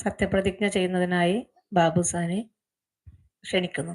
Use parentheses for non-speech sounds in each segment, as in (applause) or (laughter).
സത്യപ്രതിജ്ഞ ചെയ്യുന്നതിനായി ബാബു സാനെ ക്ഷണിക്കുന്നു.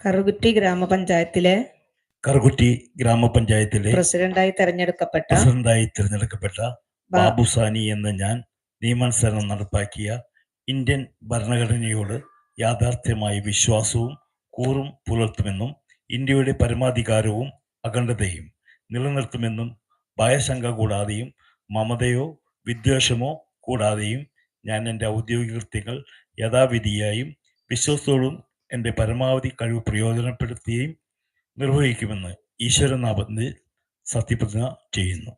കറുകുറ്റി ഗ്രാമപഞ്ചായത്തിലെ കറുകുറ്റി ഗ്രാമപഞ്ചായത്തിലെ പ്രസിഡന്റായി തെരഞ്ഞെടുക്കപ്പെട്ട പ്രസിഡന്റായി തിരഞ്ഞെടുക്കപ്പെട്ട ബാബുസാനി ബാബു സാനി എന്ന ഞാൻ നിയമനുസരണം നടപ്പാക്കിയ ഇന്ത്യൻ ഭരണഘടനയോട് യാഥാർത്ഥ്യമായ വിശ്വാസവും കൂറും പുലർത്തുമെന്നും ഇന്ത്യയുടെ പരമാധികാരവും അഖണ്ഡതയും നിലനിർത്തുമെന്നും ഭയശങ്ക കൂടാതെയും മമതയോ വിദ്വേഷമോ കൂടാതെയും ഞാൻ എന്റെ ഔദ്യോഗിക കൃത്യങ്ങൾ യഥാവിധിയായും വിശ്വസത്തോടും എന്റെ പരമാവധി കഴിവ് പ്രയോജനപ്പെടുത്തുകയും നിർവഹിക്കുമെന്ന് ഈശ്വരനാമത്തിൽ സത്യപ്രതിജ്ഞ ചെയ്യുന്നു.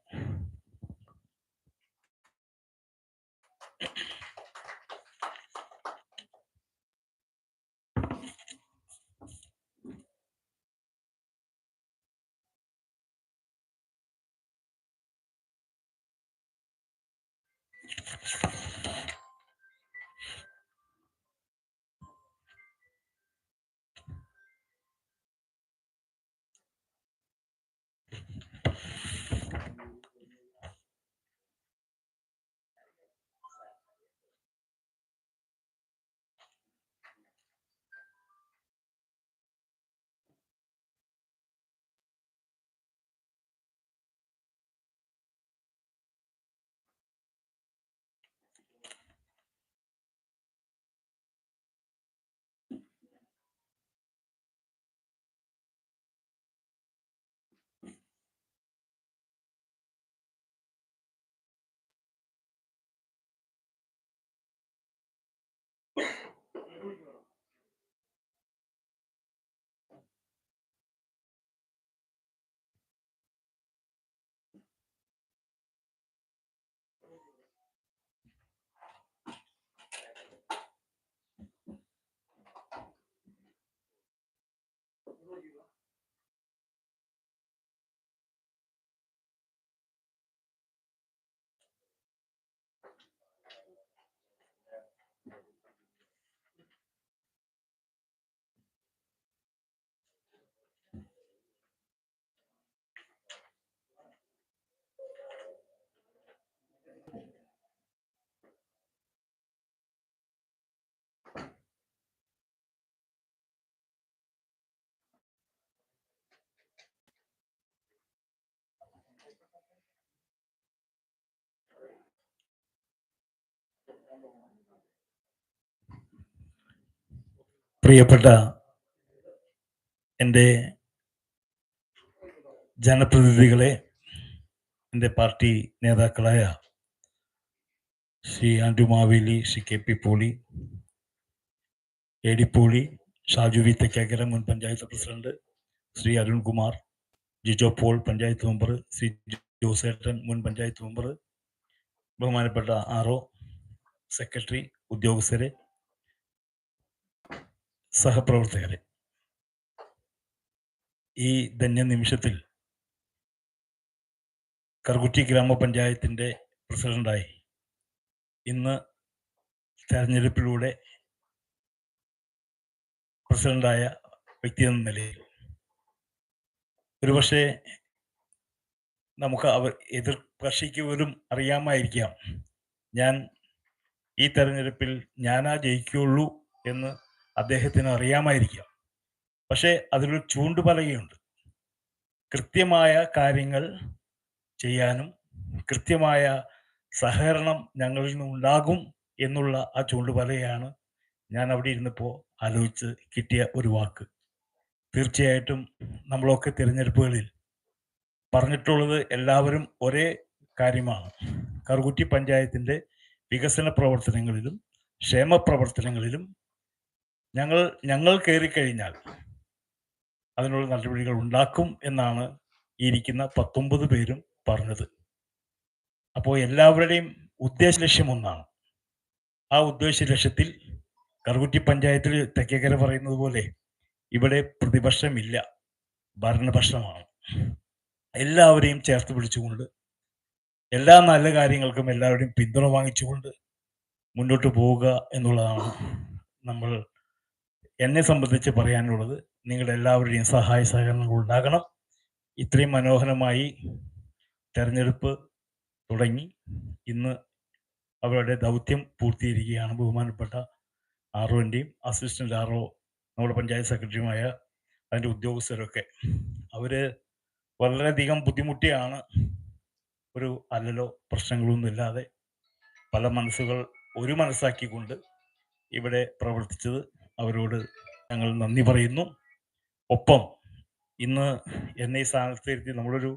Yeah. (laughs) പ്രിയപ്പെട്ട എന്റെ ജനപ്രതിനിധികളെ എന്റെ പാർട്ടി നേതാക്കളായ Shri Andrew Maveli Shri K P Poly A D Poly Shaju V Thekkekara മുൻ panchayat president Shri Arunkumar Jijo Paul panchayat member Shri ജോസേട്ടൻ മുൻ പഞ്ചായത്ത് മെമ്പർ ബഹുമാനപ്പെട്ട ഒ സെക്രട്ടറി ഉദ്യോഗസ്ഥരെ സഹപ്രവർത്തകരെ. ഈ ധന്യ നിമിഷത്തിൽ കറുകുറ്റി ഗ്രാമപഞ്ചായത്തിന്റെ പ്രസിഡന്റായി ഇന്ന് തെരഞ്ഞെടുപ്പിലൂടെ പ്രസിഡന്റായ വ്യക്തി എന്ന നിലയിൽ. ഒരുപക്ഷെ നമുക്ക് അവർ എതിർ കക്ഷിക്ക് പോലും അറിയാമായിരിക്കാം. ഞാൻ ഈ തെരഞ്ഞെടുപ്പിൽ ഞാനാ ജയിക്കുള്ളൂ എന്ന് അദ്ദേഹത്തിന് അറിയാമായിരിക്കാം. പക്ഷേ അതിലൊരു ചൂണ്ടുപലകയുണ്ട് കൃത്യമായ കാര്യങ്ങൾ ചെയ്യാനും കൃത്യമായ സഹകരണം ഞങ്ങളിൽ നിന്നുണ്ടാകും എന്നുള്ള ആ ചൂണ്ടുപലകയാണ് ഞാൻ അവിടെ ഇരുന്നപ്പോൾ ആലോചിച്ച് കിട്ടിയ ഒരു വാക്ക്. തീർച്ചയായിട്ടും നമ്മളൊക്കെ തിരഞ്ഞെടുപ്പുകളിൽ പറഞ്ഞിട്ടുള്ളത് എല്ലാവരും ഒരേ കാര്യമാണ്. കറുകുറ്റി പഞ്ചായത്തിന്റെ വികസന പ്രവർത്തനങ്ങളിലും ക്ഷേമ പ്രവർത്തനങ്ങളിലും ഞങ്ങൾ ഞങ്ങൾ കയറിക്കഴിഞ്ഞാൽ അതിനുള്ള നടപടികൾ ഉണ്ടാക്കും എന്നാണ് ഇരിക്കുന്ന പത്തൊമ്പത് പേരും പറഞ്ഞത്. അപ്പോൾ എല്ലാവരുടെയും ഉദ്ദേശ ലക്ഷ്യം ഒന്നാണ്. ആ ഉദ്ദേശ ലക്ഷ്യത്തിൽ കറുകുറ്റി പഞ്ചായത്തിൽ തെക്കേക്കര പറയുന്നത് പോലെ ഇവിടെ പ്രതിപക്ഷമില്ല ഭരണപക്ഷമാണ്. എല്ലാവരെയും ചേർത്ത് പിടിച്ചുകൊണ്ട് എല്ലാ നല്ല കാര്യങ്ങൾക്കും എല്ലാവരുടെയും പിന്തുണ വാങ്ങിച്ചുകൊണ്ട് മുന്നോട്ട് പോവുക എന്നുള്ളതാണ് നമ്മൾ എന്നെ സംബന്ധിച്ച് പറയാനുള്ളത്. നിങ്ങളുടെ എല്ലാവരുടെയും സഹായ സഹകരണങ്ങൾ ഉണ്ടാകണം. ഇത്രയും മനോഹരമായി തെരഞ്ഞെടുപ്പ് തുടങ്ങി. ഇന്ന് അവരുടെ ദൗത്യം പൂർത്തീകരിക്കുകയാണ് ബഹുമാനപ്പെട്ട ആർ ഒന്റെയും അസിസ്റ്റന്റ് ആർ നമ്മുടെ പഞ്ചായത്ത് സെക്രട്ടറിയുമായ അതിന്റെ ഉദ്യോഗസ്ഥരൊക്കെ. അവർ വളരെയധികം ബുദ്ധിമുട്ടിയാണ് ഒരു അല്ലലോ പ്രശ്നങ്ങളൊന്നുമില്ലാതെ പല മനസ്സുകൾ ഒരു മനസ്സാക്കിക്കൊണ്ട് ഇവിടെ പ്രവർത്തിച്ചത് അവരോട് ഞങ്ങൾ നന്ദി പറയുന്നു. ഒപ്പം ഇന്ന് എന്നെ ഈ സ്ഥാനത്തിരുത്തി നമ്മളൊരു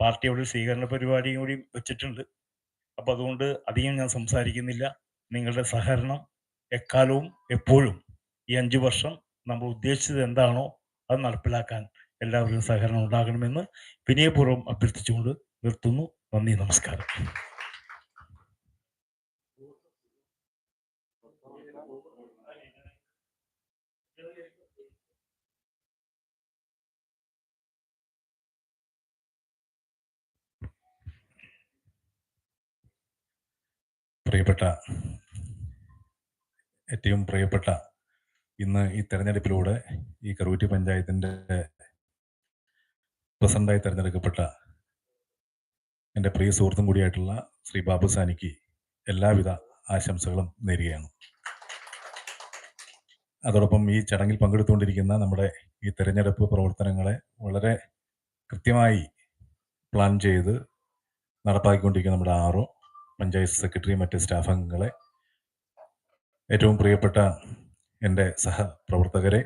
പാർട്ടിയുടെ സ്വീകരണ പരിപാടിയും കൂടി വെച്ചിട്ടുണ്ട്. അപ്പോൾ അതുകൊണ്ട് അധികം ഞാൻ സംസാരിക്കുന്നില്ല. നിങ്ങളുടെ സഹകരണം എക്കാലവും എപ്പോഴും ഈ അഞ്ചു വർഷം നമ്മൾ ഉദ്ദേശിച്ചത് എന്താണോ അത് നടപ്പിലാക്കാൻ എല്ലാവരും സഹകരണം ഉണ്ടാകണമെന്ന് വിനയപൂർവം അഭ്യർത്ഥിച്ചുകൊണ്ട് നിർത്തുന്നു. നന്ദി നമസ്കാരം. പ്രിയപ്പെട്ട ഏറ്റവും പ്രിയപ്പെട്ട ഇന്ന് ഈ തെരഞ്ഞെടുപ്പിലൂടെ ഈ കറൂറ്റി പഞ്ചായത്തിന്റെ പ്രസിഡന്റായി തെരഞ്ഞെടുക്കപ്പെട്ട എന്റെ പ്രിയ സുഹൃത്തും കൂടിയായിട്ടുള്ള ശ്രീ ബാബു സാനിക്ക് എല്ലാവിധ ആശംസകളും നേരുകയാണ്. അതോടൊപ്പം ഈ ചടങ്ങിൽ പങ്കെടുത്തുകൊണ്ടിരിക്കുന്ന നമ്മുടെ ഈ തെരഞ്ഞെടുപ്പ് പ്രവർത്തനങ്ങളെ വളരെ കൃത്യമായി പ്ലാൻ ചെയ്ത് നടപ്പാക്കിക്കൊണ്ടിരിക്കുന്ന നമ്മുടെ ആറോ പഞ്ചായത്ത് സെക്രട്ടറി മറ്റ് സ്റ്റാഫ് അംഗങ്ങളെ ഏറ്റവും പ്രിയപ്പെട്ട എന്റെ സഹപ്രവർത്തകരെ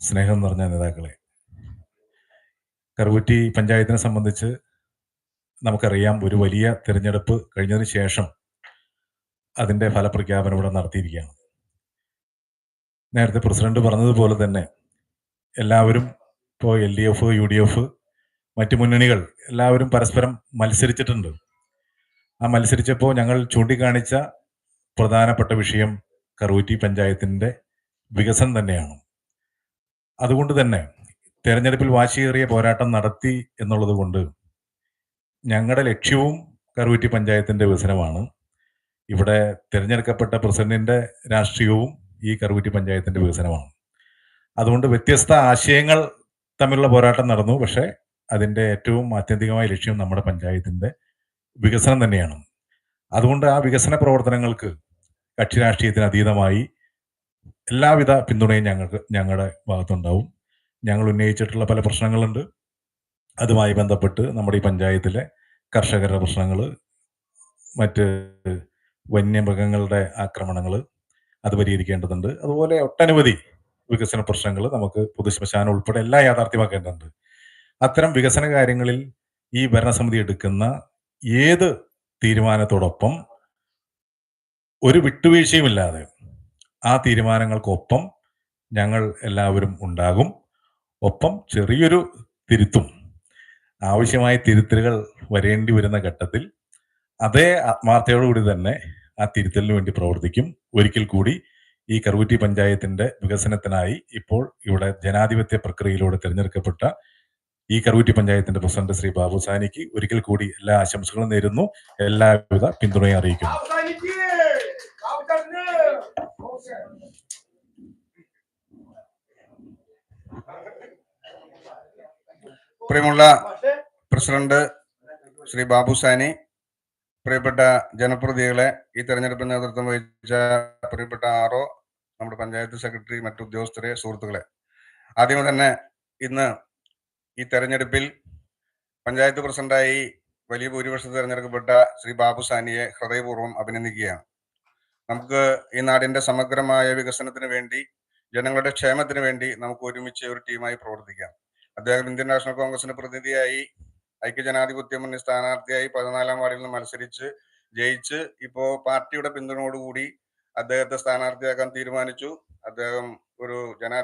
സ്നേഹം നിറഞ്ഞ നേതാക്കളെ. കറുകുറ്റി പഞ്ചായത്തിനെ സംബന്ധിച്ച് നമുക്കറിയാം ഒരു വലിയ തിരഞ്ഞെടുപ്പ് കഴിഞ്ഞതിന് ശേഷം അതിന്റെ ഫലപ്രഖ്യാപനം ഇവിടെ നടത്തിയിരിക്കുകയാണ്. നേരത്തെ പ്രസിഡന്റ് പറഞ്ഞതുപോലെ തന്നെ എല്ലാവരും ഇപ്പോൾ L D F U D F മറ്റ് മുന്നണികൾ എല്ലാവരും പരസ്പരം മത്സരിച്ചിട്ടുണ്ട്. ആ മത്സരിച്ചപ്പോൾ ഞങ്ങൾ ചൂണ്ടിക്കാണിച്ച പ്രധാനപ്പെട്ട വിഷയം കറൂറ്റി പഞ്ചായത്തിന്റെ വികസനം തന്നെയാണ്. അതുകൊണ്ട് തന്നെ തെരഞ്ഞെടുപ്പിൽ വാശിയേറിയ പോരാട്ടം നടത്തി എന്നുള്ളത് കൊണ്ട് ഞങ്ങളുടെ ലക്ഷ്യവും കറുവറ്റി പഞ്ചായത്തിന്റെ വികസനമാണ്. ഇവിടെ തിരഞ്ഞെടുക്കപ്പെട്ട പ്രസിഡന്റിന്റെ രാഷ്ട്രീയവും ഈ കറുവറ്റി പഞ്ചായത്തിന്റെ വികസനമാണ്. അതുകൊണ്ട് വ്യത്യസ്ത ആശയങ്ങൾ തമ്മിലുള്ള പോരാട്ടം നടന്നു. പക്ഷേ അതിന്റെ ഏറ്റവും ആത്യന്തികമായ ലക്ഷ്യം നമ്മുടെ പഞ്ചായത്തിന്റെ വികസനം തന്നെയാണ്. അതുകൊണ്ട് ആ വികസന പ്രവർത്തനങ്ങൾക്ക് കക്ഷി രാഷ്ട്രീയത്തിന് അതീതമായി എല്ലാവിധ പിന്തുണയും ഞങ്ങൾക്ക് ഞങ്ങളുടെ ഭാഗത്തുണ്ടാവും. ഞങ്ങൾ ഉന്നയിച്ചിട്ടുള്ള പല പ്രശ്നങ്ങളുണ്ട്. അതുമായി ബന്ധപ്പെട്ട് നമ്മുടെ ഈ പഞ്ചായത്തിലെ കർഷകരുടെ പ്രശ്നങ്ങൾ മറ്റ് വന്യമൃഗങ്ങളുടെ ആക്രമണങ്ങൾ അത് പരിഹരിക്കേണ്ടതുണ്ട്. അതുപോലെ ഒട്ടനവധി വികസന പ്രശ്നങ്ങൾ നമുക്ക് പൊതുശ്മശാനം ഉൾപ്പെടെ എല്ലാം യാഥാർത്ഥ്യമാക്കേണ്ടതുണ്ട്. അത്തരം വികസന കാര്യങ്ങളിൽ ഈ ഭരണസമിതി എടുക്കുന്ന ഏത് തീരുമാനത്തോടൊപ്പം ഒരു വിട്ടുവീഴ്ചയുമില്ലാതെ ആ തീരുമാനങ്ങൾക്കൊപ്പം ഞങ്ങൾ എല്ലാവരും ഉണ്ടാകും. ഒപ്പം ചെറിയൊരു തിരുത്തും. ആവശ്യമായ തിരുത്തലുകൾ വരേണ്ടി വരുന്ന ഘട്ടത്തിൽ അതേ ആത്മാർത്ഥയോടുകൂടി തന്നെ ആ തിരുത്തലിന് വേണ്ടി പ്രവർത്തിക്കും. ഒരിക്കൽ കൂടി ഈ കറുകുറ്റി പഞ്ചായത്തിന്റെ വികസനത്തിനായി ഇപ്പോൾ ഇവിടെ ജനാധിപത്യ പ്രക്രിയയിലൂടെ തിരഞ്ഞെടുക്കപ്പെട്ട ഈ കറുകുറ്റി പഞ്ചായത്തിന്റെ പ്രസിഡന്റ് ശ്രീ ബാബു സാനിക്ക് ഒരിക്കൽ കൂടി എല്ലാ ആശംസകളും നേരുന്നു. എല്ലാവിധ പിന്തുണയും അറിയിക്കുന്നു. പ്രിയമുള്ള പ്രസിഡന്റ് ശ്രീ ബാബു സാനി പ്രിയപ്പെട്ട ജനപ്രതികളെ ഈ തെരഞ്ഞെടുപ്പിന് നേതൃത്വം വഹിച്ച പ്രിയപ്പെട്ട ആറോ നമ്മുടെ പഞ്ചായത്ത് സെക്രട്ടറി മറ്റു ഉദ്യോഗസ്ഥരെ സുഹൃത്തുക്കളെ. ആദ്യമേ തന്നെ ഇന്ന് ഈ തെരഞ്ഞെടുപ്പിൽ പഞ്ചായത്ത് പ്രസിഡന്റായി വലിയ ഭൂരിപക്ഷത്തിൽ തെരഞ്ഞെടുക്കപ്പെട്ട ശ്രീ ബാബു സാനിയെ ഹൃദയപൂർവം അഭിനന്ദിക്കുകയാണ്. നമുക്ക് ഈ നാടിന്റെ സമഗ്രമായ വികസനത്തിന് വേണ്ടി ജനങ്ങളുടെ ക്ഷേമത്തിന് വേണ്ടി നമുക്ക് ഒരുമിച്ച് ഒരു ടീമായി പ്രവർത്തിക്കാം. അദ്ദേഹം ഇന്ത്യൻ നാഷണൽ കോൺഗ്രസിന്റെ പ്രതിനിധിയായി ഐക്യജനാധിപത്യ മുന്നണി സ്ഥാനാർത്ഥിയായി പതിനാലാം വാർഡിൽ നിന്ന് മത്സരിച്ച് ജയിച്ച് ഇപ്പോ പാർട്ടിയുടെ പിന്തുണയോടുകൂടി അദ്ദേഹത്തെ സ്ഥാനാർത്ഥിയാക്കാൻ തീരുമാനിച്ചു. അദ്ദേഹം ഒരു ജനാധിപത്യ